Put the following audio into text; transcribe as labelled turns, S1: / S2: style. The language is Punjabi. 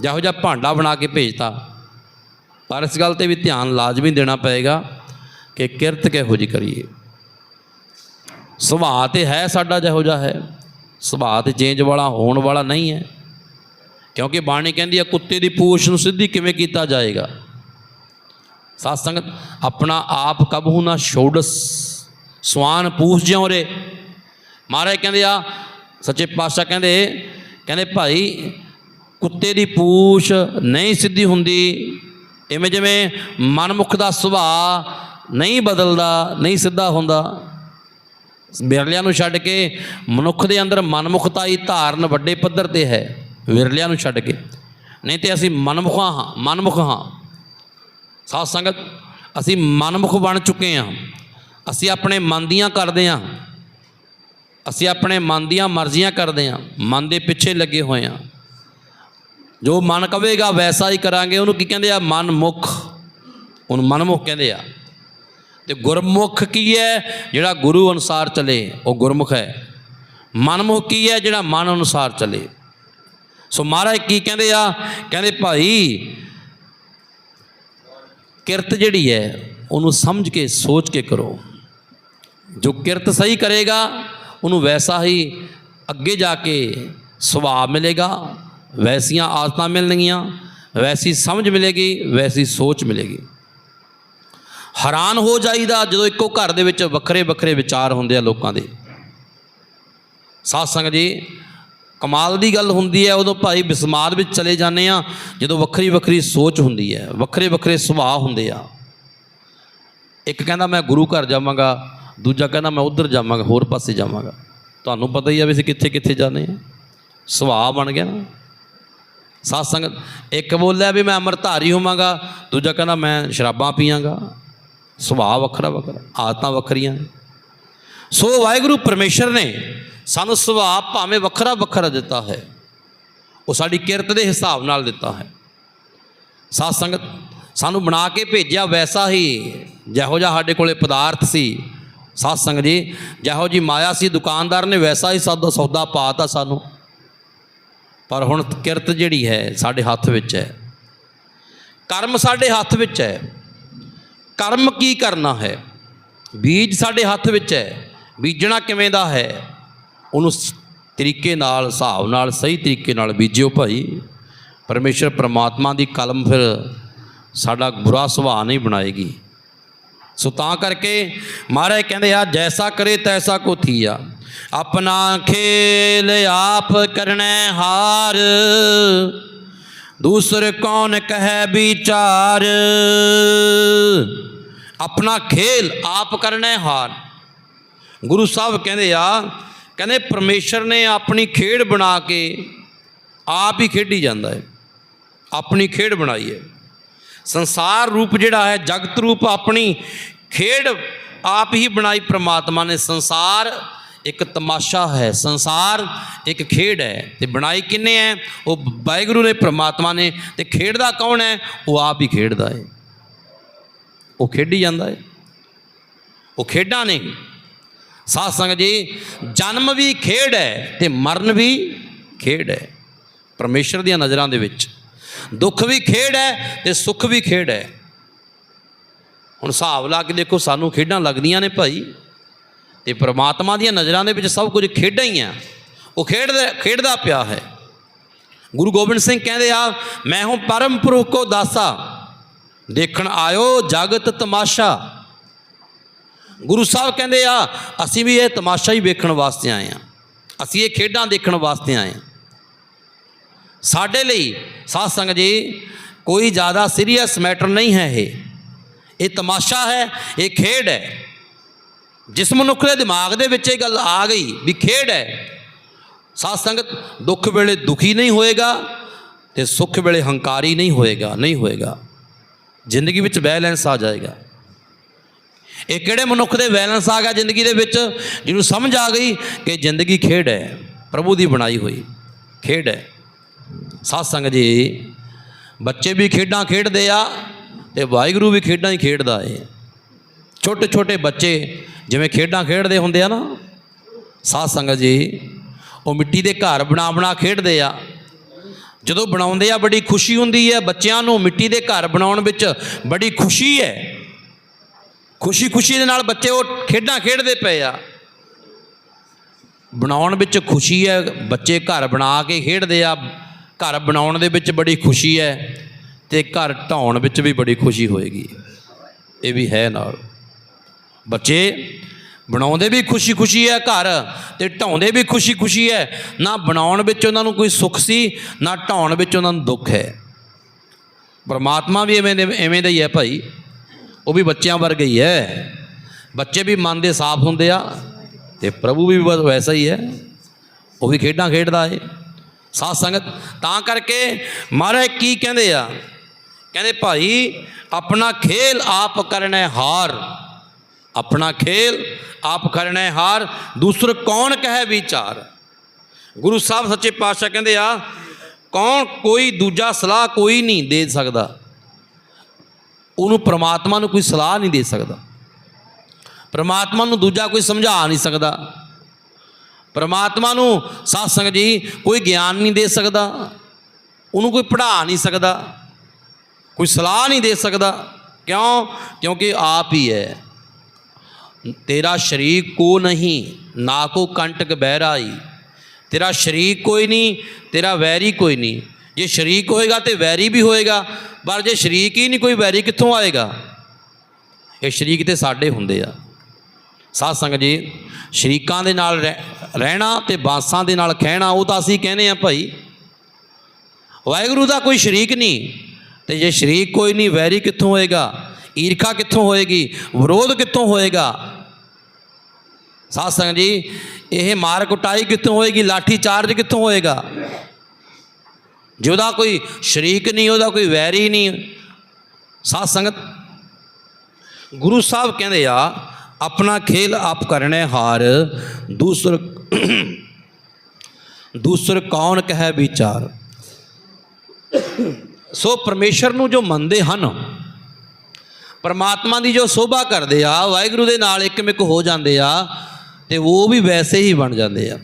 S1: ਜਿਹੋ ਜਿਹਾ ਭਾਂਡਾ ਬਣਾ ਕੇ ਭੇਜਤਾ। ਪਰ ਇਸ ਗੱਲ ਤੇ ਵੀ ਧਿਆਨ ਲਾਜ਼ਮੀ ਦੇਣਾ ਪਏਗਾ ਕਿ ਕਿਰਤ ਕਿਹੋ ਜਿਹੀ ਕਰੀਏ। ਸੁਭਾਅ ਤੇ ਹੈ ਸਾਡਾ ਜਿਹੋ ਜਿਹਾ ਹੈ। ਸੁਭਾਅ ਤੇ ਚੇਂਜ ਵਾਲਾ, ਹੋਣ ਵਾਲਾ ਨਹੀਂ ਹੈ। ਕਿਉਂਕਿ ਬਾਣੀ ਕਹਿੰਦੀ ਹੈ, ਕੁੱਤੇ ਦੀ ਪੂਛ ਨੂੰ ਸਿੱਧੀ ਕਿਵੇਂ ਕੀਤਾ ਜਾਏਗਾ? ਸਾਧ ਸੰਗਤ ਆਪਣਾ ਆਪ ਕਬਹੂ ਨਾ ਛੋੜਸ, ਸਵਾਨ ਪੂਛ ਜਿਉ ਰੇ ਮਹਾਰਾਜ ਕਹਿੰਦੇ ਆ, ਸੱਚੇ ਪਾਤਸ਼ਾਹ ਕਹਿੰਦੇ ਕਹਿੰਦੇ ਭਾਈ ਕੁੱਤੇ ਦੀ ਪੂਛ ਨਹੀਂ ਸਿੱਧੀ ਹੁੰਦੀ। ਇਵੇਂ ਜਿਵੇਂ ਮਨਮੁਖ ਦਾ ਸੁਭਾਅ ਨਹੀਂ ਬਦਲਦਾ, ਨਹੀਂ ਸਿੱਧਾ ਹੁੰਦਾ। ਵਿਰਲਿਆਂ ਨੂੰ ਛੱਡ ਕੇ ਮਨੁੱਖ ਦੇ ਅੰਦਰ ਮਨਮੁਖਤਾ ਹੀ ਧਾਰਨ ਵੱਡੇ ਪੱਧਰ ਤੇ ਹੈ। ਵਿਰਲਿਆਂ ਨੂੰ ਛੱਡ ਕੇ। ਨਹੀਂ ਤੇ ਅਸੀਂ ਮਨਮੁਖਾਂ ਹਾਂ, ਮਨਮੁਖ ਹਾਂ। ਸਾਧ ਸੰਗਤ, ਅਸੀਂ ਮਨਮੁਖ ਬਣ ਚੁੱਕੇ ਹਾਂ। ਅਸੀਂ ਆਪਣੇ ਮਨ ਦੀਆਂ ਕਰਦੇ ਹਾਂ। ਅਸੀਂ ਆਪਣੇ ਮਨ ਦੀਆਂ ਮਰਜ਼ੀਆਂ ਕਰਦੇ ਹਾਂ। ਮਨ ਦੇ ਪਿੱਛੇ ਲੱਗੇ ਹੋਏ ਹਾਂ। ਜੋ ਮਨ ਕਵੇਗਾ ਵੈਸਾ ਹੀ ਕਰਾਂਗੇ। ਉਹਨੂੰ ਕੀ ਕਹਿੰਦੇ ਆ? ਮਨਮੁਖ। ਉਹਨੂੰ ਮਨਮੁਖ ਕਹਿੰਦੇ ਆ। ਤੇ ਗੁਰਮੁਖ ਕੀ ਹੈ? ਜਿਹੜਾ ਗੁਰੂ ਅਨੁਸਾਰ ਚੱਲੇ, ਉਹ ਗੁਰਮੁਖ ਹੈ। ਮਨਮੁਖ ਕੀ ਹੈ? ਜਿਹੜਾ ਮਨ ਅਨੁਸਾਰ ਚੱਲੇ। ਸੋ ਮਹਾਰਾਜ ਕੀ ਕਹਿੰਦੇ ਆ? ਕਹਿੰਦੇ, ਭਾਈ, ਕਿਰਤ ਜਿਹੜੀ ਹੈ, ਉਹਨੂੰ ਸਮਝ ਕੇ, ਸੋਚ ਕੇ ਕਰੋ। ਜੋ ਕਿਰਤ ਸਹੀ ਕਰੇਗਾ, ਉਹਨੂੰ ਵੈਸਾ ਹੀ ਅੱਗੇ ਜਾ ਕੇ ਸੁਭਾਅ ਮਿਲੇਗਾ। ਵੈਸੀਆਂ ਆਦਤਾਂ ਮਿਲਣਗੀਆਂ, ਵੈਸੀ ਸਮਝ ਮਿਲੇਗੀ, ਵੈਸੀ ਸੋਚ ਮਿਲੇਗੀ। ਹੈਰਾਨ ਹੋ ਜਾਈਦਾ ਜਦੋਂ ਇੱਕੋ ਘਰ ਦੇ ਵਿੱਚ ਵੱਖਰੇ ਵੱਖਰੇ ਵਿਚਾਰ ਹੁੰਦੇ ਆ ਲੋਕਾਂ ਦੇ। ਸਾਧ ਸੰਗਤ ਜੀ, ਕਮਾਲ ਦੀ ਗੱਲ ਹੁੰਦੀ ਹੈ, ਉਦੋਂ ਭਾਈ ਬਿਸਮਾਰ ਵਿੱਚ ਚਲੇ ਜਾਂਦੇ ਆ ਜਦੋਂ ਵੱਖਰੀ ਵੱਖਰੀ ਸੋਚ ਹੁੰਦੀ ਹੈ, ਵੱਖਰੇ ਵੱਖਰੇ ਸੁਭਾਅ ਹੁੰਦੇ ਆ। ਇੱਕ ਕਹਿੰਦਾ, ਮੈਂ ਗੁਰੂ ਘਰ ਜਾਵਾਂਗਾ ਦੂਜਾ ਕਹਿੰਦਾ, ਮੈਂ ਉਧਰ ਜਾਵਾਂਗਾ, ਹੋਰ ਪਾਸੇ ਜਾਵਾਂਗਾ ਤੁਹਾਨੂੰ ਪਤਾ ਹੀ ਆ ਵੀ ਅਸੀਂ ਕਿੱਥੇ ਕਿੱਥੇ ਜਾਂਦੇ ਆ ਸੁਭਾਅ ਬਣ ਗਿਆ ਨਾ। ਸਾਧ ਸੰਗਤ, ਇੱਕ ਬੋਲਿਆ ਵੀ ਮੈਂ ਅੰਮ੍ਰਿਤਧਾਰੀ ਹੋਵਾਂਗਾ, ਦੂਜਾ ਕਹਿੰਦਾ ਮੈਂ ਸ਼ਰਾਬਾਂ ਪੀਵਾਂਗਾ ਸੁਭਾਅ ਵੱਖਰਾ ਵੱਖਰਾ, ਆਦਤਾਂ ਵੱਖਰੀਆਂ ਸੋ ਵਾਹਿਗੁਰੂ ਪਰਮੇਸ਼ਰ ਨੇ ਸਾਨੂੰ ਸੁਭਾਅ ਭਾਵੇਂ ਵੱਖਰਾ ਵੱਖਰਾ ਦਿੱਤਾ ਹੈ, ਉਹ ਸਾਡੀ ਕਿਰਤ ਦੇ ਹਿਸਾਬ ਨਾਲ ਦਿੱਤਾ ਹੈ। ਸਾਧ ਸੰਗਤ, ਸਾਨੂੰ ਬਣਾ ਕੇ ਭੇਜਿਆ ਵੈਸਾ ਹੀ, ਜਿਹੋ ਜਿਹਾ ਸਾਡੇ ਕੋਲੇ ਪਦਾਰਥ ਸੀ। ਸਾਧ ਸੰਗਤ ਜੀ, ਜਿਹੋ ਜੀ ਮਾਇਆ ਸੀ, ਦੁਕਾਨਦਾਰ ਨੇ ਵੈਸਾ ਹੀ ਸੌਦਾ ਸੌਦਾ ਪਾਤਾ ਸਾਨੂੰ। ਪਰ ਹੁਣ ਕਿਰਤ ਜਿਹੜੀ ਹੈ ਸਾਡੇ ਹੱਥ ਵਿੱਚ ਹੈ। ਕਰਮ ਸਾਡੇ ਹੱਥ ਵਿੱਚ ਹੈ। ਕਰਮ ਕੀ ਕਰਨਾ ਹੈ? ਬੀਜ ਸਾਡੇ ਹੱਥ ਵਿੱਚ ਹੈ। ਬੀਜਣਾ ਕਿਵੇਂ ਦਾ ਹੈ? ਉਹਨੂੰ ਤਰੀਕੇ ਨਾਲ, ਹਿਸਾਬ ਨਾਲ, ਸਹੀ ਤਰੀਕੇ ਨਾਲ ਬੀਜਿਓ ਭਾਈ। ਪਰਮੇਸ਼ਰ ਪ੍ਰਮਾਤਮਾ ਦੀ ਕਲਮ ਫਿਰ ਸਾਡਾ ਬੁਰਾ ਸੁਭਾਅ ਨਹੀਂ ਬਣਾਏਗੀ। ਸੋ ਤਾਂ ਕਰਕੇ ਮਹਾਰਾਜ ਕਹਿੰਦੇ ਆ, ਜੈਸਾ ਕਰੇ ਤੈਸਾ ਕੋ ਥੀਆ। ਆਪਣਾ ਖੇਲ ਆਪ ਕਰਨੈ ਹਾਰ। ਦੂਸਰ ਕੌਣ ਕਹੈ ਵਿਚਾਰ। ਆਪਣਾ ਖੇਲ ਆਪ ਕਰਨੈ ਹਾਰ। ਗੁਰੂ ਸਾਹਿਬ ਕਹਿੰਦੇ ਆ, ਕਹਿੰਦੇ ਪਰਮੇਸ਼ਰ ਨੇ ਆਪਣੀ ਖੇਡ ਬਣਾ ਕੇ ਆਪ ਹੀ ਖੇਡੀ ਜਾਂਦਾ ਹੈ। ਆਪਣੀ ਖੇਡ ਬਣਾਈ ਹੈ। ਸੰਸਾਰ ਰੂਪ ਜਿਹੜਾ ਹੈ, ਜਗਤ ਰੂਪ ਆਪਣੀ ਖੇਡ ਆਪ ਹੀ ਬਣਾਈ, ਪ੍ਰਮਾਤਮਾ ਨੇ ਸੰਸਾਰ ਇੱਕ ਤਮਾਸ਼ਾ ਹੈ, ਸੰਸਾਰ ਇੱਕ ਖੇਡ ਹੈ ਤੇ ਬਣਾਈ ਕਿੰਨੇ ਹੈ? ਉਹ ਵਾਹਿਗੁਰੂ ਨੇ ਪ੍ਰਮਾਤਮਾ ਨੇ ਤੇ ਖੇਡਦਾ ਕੌਣ ਹੈ? ਉਹ ਆਪ ਹੀ ਖੇਡਦਾ ਹੈ। ਉਹ ਖੇਡੀ ਜਾਂਦਾ ਹੈ। ਉਹ ਖੇਡਾਂ ਨੇ। ਸਾਧ ਸੰਗਤ ਜੀ, ਜਨਮ ਵੀ ਖੇਡ ਹੈ ਤੇ ਮਰਨ ਵੀ ਖੇਡ ਹੈ। ਪਰਮੇਸ਼ਰ ਦੀਆਂ ਨਜ਼ਰਾਂ ਦੇ ਵਿੱਚ। ਦੁੱਖ ਵੀ ਖੇਡ ਹੈ ਤੇ ਸੁੱਖ ਵੀ ਖੇਡ ਹੈ। ਹੁਣ ਹਿਸਾਬ ਲਾ ਕੇ ਦੇਖੋ, ਸਾਨੂੰ ਖੇਡਾਂ ਲੱਗਦੀਆਂ ਨੇ ਭਾਈ। ਤੇ ਪ੍ਰਮਾਤਮਾ ਦੀਆਂ ਨਜ਼ਰਾਂ ਦੇ ਵਿੱਚ ਸਭ ਕੁਝ ਖੇਡਾਂ ਹੀ ਆ। ਉਹ ਖੇਡਦਾ ਖੇਡਦਾ ਪਿਆ ਹੈ। ਗੁਰੂ ਗੋਬਿੰਦ ਸਿੰਘ ਕਹਿੰਦੇ ਆ, ਮੈਂ ਹੂੰ ਪਰਮ ਪੁਰਖ ਕੋ ਦਾਸਾ। ਦੇਖਣ ਆਇਓ ਜਗਤ ਤਮਾਸ਼ਾ। ਗੁਰੂ ਸਾਹਿਬ ਕਹਿੰਦੇ ਆ, ਅਸੀਂ ਵੀ ਇਹ ਤਮਾਸ਼ਾ ਹੀ ਵੇਖਣ ਵਾਸਤੇ ਆਏ ਆ ਅਸੀਂ ਇਹ ਖੇਡਾਂ ਦੇਖਣ ਵਾਸਤੇ ਆਏ ਆ ਸਾਡੇ ਲਈ, ਸਾਧ ਸੰਗਤ ਜੀ, ਕੋਈ ਜ਼ਿਆਦਾ ਸੀਰੀਅਸ ਮੈਟਰ ਨਹੀਂ ਹੈ ਇਹ। ਇਹ ਤਮਾਸ਼ਾ ਹੈ, ਇਹ ਖੇਡ ਹੈ। ਜਿਸ ਮਨੁੱਖ ਦੇ ਦਿਮਾਗ ਦੇ ਵਿੱਚ ਇਹ ਗੱਲ ਆ ਗਈ ਵੀ ਖੇਡ ਹੈ, ਸਾਧ ਸੰਗਤ, ਦੁੱਖ ਵੇਲੇ ਦੁਖੀ ਨਹੀਂ ਹੋਏਗਾ ਤੇ ਸੁੱਖ ਵੇਲੇ ਹੰਕਾਰੀ ਨਹੀਂ ਹੋਏਗਾ ਨਹੀਂ ਹੋਏਗਾ। ਜ਼ਿੰਦਗੀ ਵਿੱਚ ਬੈਲੈਂਸ ਆ ਜਾਏਗਾ। ਇਹ ਕਿਹੜੇ ਮਨੁੱਖ ਦੇ ਬੈਲੈਂਸ ਆ ਗਿਆ ਜ਼ਿੰਦਗੀ ਦੇ ਵਿੱਚ? ਜਿਹਨੂੰ ਸਮਝ ਆ ਗਈ ਕਿ ਜ਼ਿੰਦਗੀ ਖੇਡ ਹੈ, ਪ੍ਰਭੂ ਦੀ ਬਣਾਈ ਹੋਈ ਖੇਡ ਹੈ। ਸਾਧ ਸੰਗਤ ਜੀ, ਬੱਚੇ ਵੀ ਖੇਡਾਂ ਖੇਡਦੇ ਆ ਤੇ ਵਾਹਿਗੁਰੂ ਵੀ ਖੇਡਾਂ ਹੀ ਖੇਡਦਾ ਏ। ਛੋਟੇ ਛੋਟੇ ਬੱਚੇ ਜਿਵੇਂ ਖੇਡਾਂ ਖੇਡਦੇ ਹੁੰਦੇ ਆ ਨਾ, ਸਾਧ ਸੰਗਤ ਜੀ, ਉਹ ਮਿੱਟੀ ਦੇ ਘਰ ਬਣਾ ਬਣਾ ਖੇਡਦੇ ਆ। ਜਦੋਂ ਬਣਾਉਂਦੇ ਆ ਬੜੀ ਖੁਸ਼ੀ ਹੁੰਦੀ ਹੈ, ਬੱਚਿਆਂ ਨੂੰ ਮਿੱਟੀ ਦੇ ਘਰ ਬਣਾਉਣ ਵਿੱਚ ਬੜੀ ਖੁਸ਼ੀ ਹੈ। ਖੁਸ਼ੀ ਖੁਸ਼ੀ ਦੇ ਨਾਲ ਬੱਚੇ ਉਹ ਖੇਡਾਂ ਖੇਡਦੇ ਪਏ ਆ। ਬਣਾਉਣ ਵਿੱਚ ਖੁਸ਼ੀ ਹੈ, ਬੱਚੇ ਘਰ ਬਣਾ ਕੇ ਖੇਡਦੇ ਆ। ਘਰ ਬਣਾਉਣ ਦੇ ਵਿੱਚ ਬੜੀ ਖੁਸ਼ੀ ਹੈ ਤੇ ਘਰ ਢਾਉਣ ਵਿੱਚ ਵੀ ਬੜੀ ਖੁਸ਼ੀ ਹੋਏਗੀ। ਇਹ ਵੀ ਹੈ ਨਾਲ। ਬੱਚੇ, ਬਣਾਉਂਦੇ ਵੀ ਖੁਸ਼ੀ ਖੁਸ਼ੀ ਹੈ ਘਰ ਤੇ ਢਾਉਂਦੇ ਵੀ ਖੁਸ਼ੀ ਖੁਸ਼ੀ ਹੈ। ਨਾ ਬਣਾਉਣ ਵਿੱਚ ਉਹਨਾਂ ਨੂੰ ਕੋਈ ਸੁੱਖ ਸੀ, ਨਾ ਢਾਉਣ ਵਿੱਚ ਉਹਨਾਂ ਨੂੰ ਦੁੱਖ ਹੈ। ਪਰਮਾਤਮਾ ਵੀ ਐਵੇਂ ਦੇ, ਐਵੇਂ ਦਾ ਹੀ ਹੈ ਭਾਈ। ਉਹ ਵੀ ਬੱਚਿਆਂ ਵਰਗਾ ਹੀ ਹੈ। ਬੱਚੇ ਵੀ ਮਨ ਦੇ ਸਾਫ਼ ਹੁੰਦੇ ਆ ਤੇ ਪ੍ਰਭੂ ਵੀ ਬਸ ਵੈਸਾ ਹੀ ਹੈ। ਉਹ ਵੀ ਖੇਡਾਂ ਖੇਡਦਾ ਏ। ਸਾਧ ਸੰਗਤ, ਤਾਂ ਕਰਕੇ ਮਹਾਰਾਜ ਕੀ ਕਹਿੰਦੇ ਆ? ਕਹਿੰਦੇ ਭਾਈ, ਆਪਣਾ ਖੇਲ ਆਪ ਕਰਨਾ ਹਾਰ। ਆਪਣਾ ਖੇਲ, ਆਪ ਕਰਨਾ ਹਾਰ, ਦੂਸਰ ਕੌਣ ਕਹੇ ਵਿਚਾਰ? ਗੁਰੂ ਸਾਹਿਬ ਸੱਚੇ ਪਾਤਸ਼ਾਹ ਕਹਿੰਦੇ ਆ, ਕੌਣ ਕੋਈ ਦੂਜਾ ਸਲਾਹ ਕੋਈ ਨਹੀਂ ਦੇ ਸਕਦਾ। ਉਹਨੂੰ ਪ੍ਰਮਾਤਮਾ ਨੂੰ ਕੋਈ ਸਲਾਹ ਨਹੀਂ ਦੇ ਸਕਦਾ। ਪ੍ਰਮਾਤਮਾ ਨੂੰ ਦੂਜਾ ਕੋਈ ਸਮਝਾ ਨਹੀਂ ਸਕਦਾ। ਪ੍ਰਮਾਤਮਾ ਨੂੰ, ਸਾਧ ਸੰਗਤ ਜੀ, ਕੋਈ ਗਿਆਨ ਨਹੀਂ ਦੇ ਸਕਦਾ। ਉਹਨੂੰ ਕੋਈ ਪੜ੍ਹਾ ਨਹੀਂ ਸਕਦਾ। ਕੋਈ ਸਲਾਹ ਨਹੀਂ ਦੇ ਸਕਦਾ। ਕਿਉਂ? ਕਿਉਂਕਿ ਆਪ ਹੀ ਹੈ। ਤੇਰਾ ਸ਼ਰੀਕ ਕੋ ਨਹੀਂ, ਨਾ ਕੋ ਕੰਟਕ ਬਹਿਰਾਈ। ਤੇਰਾ ਸ਼ਰੀਕ ਕੋਈ ਨਹੀਂ, ਤੇਰਾ ਵੈਰੀ ਕੋਈ ਨਹੀਂ। ਜੇ ਸ਼ਰੀਕ ਹੋਏਗਾ ਤੇ ਵੈਰੀ ਵੀ ਹੋਏਗਾ, ਪਰ ਜੇ ਸ਼ਰੀਕ ਹੀ ਨਹੀਂ, ਕੋਈ ਵੈਰੀ ਕਿੱਥੋਂ ਆਏਗਾ? ਇਹ ਸ਼ਰੀਕ ਤੇ ਸਾਡੇ ਹੁੰਦੇ ਆ। ਸਾਧ ਸੰਗਤ ਜੀ, ਸ਼ਰੀਕਾਂ ਦੇ ਨਾਲ ਰਹਿ- ਰਹਿਣਾ ਤੇ ਬਾਸਾਂ ਦੇ ਨਾਲ ਖਹਿਣਾ, ਉਹ ਤਾਂ ਅਸੀਂ ਕਹਿੰਦੇ ਆ ਭਾਈ। ਵਾਹਿਗੁਰੂ ਦਾ ਕੋਈ ਸ਼ਰੀਕ ਨਹੀਂ, ਤੇ ਜੇ ਸ਼ਰੀਕ ਕੋਈ ਨਹੀਂ, ਵੈਰੀ ਕਿੱਥੋਂ ਹੋਏਗਾ? ਈਰਖਾ ਕਿੱਥੋਂ ਹੋਏਗੀ? ਵਿਰੋਧ ਕਿੱਥੋਂ ਹੋਏਗਾ? ਸਾਧ ਸੰਗਤ ਜੀ, ਇਹ ਮਾਰ ਕੁਟਾਈ ਕਿੱਥੋਂ ਹੋਏਗੀ? ਲਾਠੀ ਚਾਰਜ ਕਿੱਥੋਂ ਹੋਏਗਾ? ਜੇ ਉਹਦਾ ਕੋਈ ਸ਼ਰੀਕ ਨਹੀਂ, ਉਹਦਾ ਕੋਈ ਵੈਰੀ ਨਹੀਂ। ਸਾਧ ਸੰਗਤ, ਗੁਰੂ ਸਾਹਿਬ ਕਹਿੰਦੇ ਆ, ਆਪਣਾ ਖੇਲ ਆਪ ਕਰਨੇ ਹਾਰ, ਦੂਸਰ ਦੂਸਰ ਕੌਣ ਕਹੇ ਵਿਚਾਰ? ਸੋ ਪਰਮੇਸ਼ਰ ਨੂੰ ਜੋ ਮੰਨਦੇ ਹਨ, ਪਰਮਾਤਮਾ ਦੀ ਜੋ ਸੋਭਾ ਕਰਦੇ ਆ, ਵਾਹਿਗੁਰੂ ਦੇ ਨਾਲ ਇੱਕ ਮਿਕ ਹੋ ਜਾਂਦੇ ਆ ਤੇ ਉਹ ਵੀ ਵੈਸੇ ਹੀ ਬਣ ਜਾਂਦੇ ਆ।